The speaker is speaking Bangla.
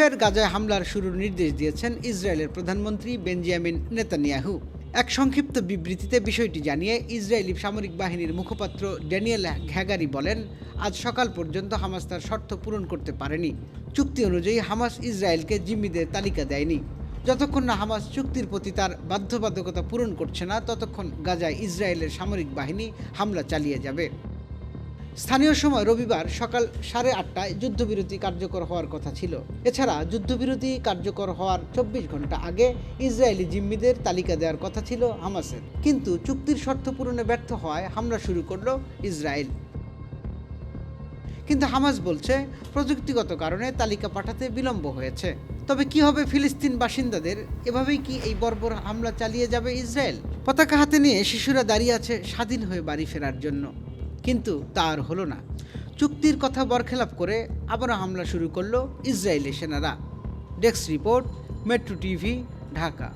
ফের গাজায় হামলার শুরুর নির্দেশ দিয়েছেন ইসরায়েলের প্রধানমন্ত্রী বেঞ্জামিন নেতানিয়াহু। এক সংক্ষিপ্ত বিবৃতিতে বিষয়টি জানিয়ে ইসরায়েলি সামরিক বাহিনীর মুখপাত্র ড্যানিয়েল ঘ্যাগারি বলেন, আজ সকাল পর্যন্ত হামাস তার শর্ত পূরণ করতে পারেনি। চুক্তি অনুযায়ী হামাস ইসরায়েলকে জিম্মিদের তালিকা দেয়নি। যতক্ষণ না হামাস চুক্তির প্রতি তার বাধ্যবাধকতা পূরণ করছে না, ততক্ষণ গাজায় ইসরায়েলের সামরিক বাহিনী হামলা চালিয়ে যাবে। স্থানীয় সময় রবিবার সকাল সাড়ে আটটায় যুদ্ধবিরতি কার্যকর হওয়ার কথা ছিল। এছাড়া যুদ্ধবিরতি কার্যকর হওয়ার চব্বিশ ঘণ্টা আগে ইসরায়েলি জিম্মিদের তালিকা দেওয়ার কথা ছিল হামাসের। কিন্তু চুক্তির শর্ত পূরণে ব্যর্থ হওয়ায় হামলা শুরু করল ইসরায়েল। কিন্তু হামাস বলছে, প্রযুক্তিগত কারণে তালিকা পাঠাতে বিলম্ব হয়েছে। তবে কি হবে ফিলিস্তিন বাসিন্দাদের? এভাবেই কি এই বর্বর হামলা চালিয়ে যাবে ইসরায়েল? পতাকা হাতে নিয়ে শিশুরা দাঁড়িয়ে আছে স্বাধীন হয়ে বাড়ি ফেরার জন্য। কিন্তু তার হলো না। চুক্তির কথা বরখেলাপ করে আবারও হামলা শুরু করল ইসরায়েলি সেনারা। Desk report, metro TV, Dhaka.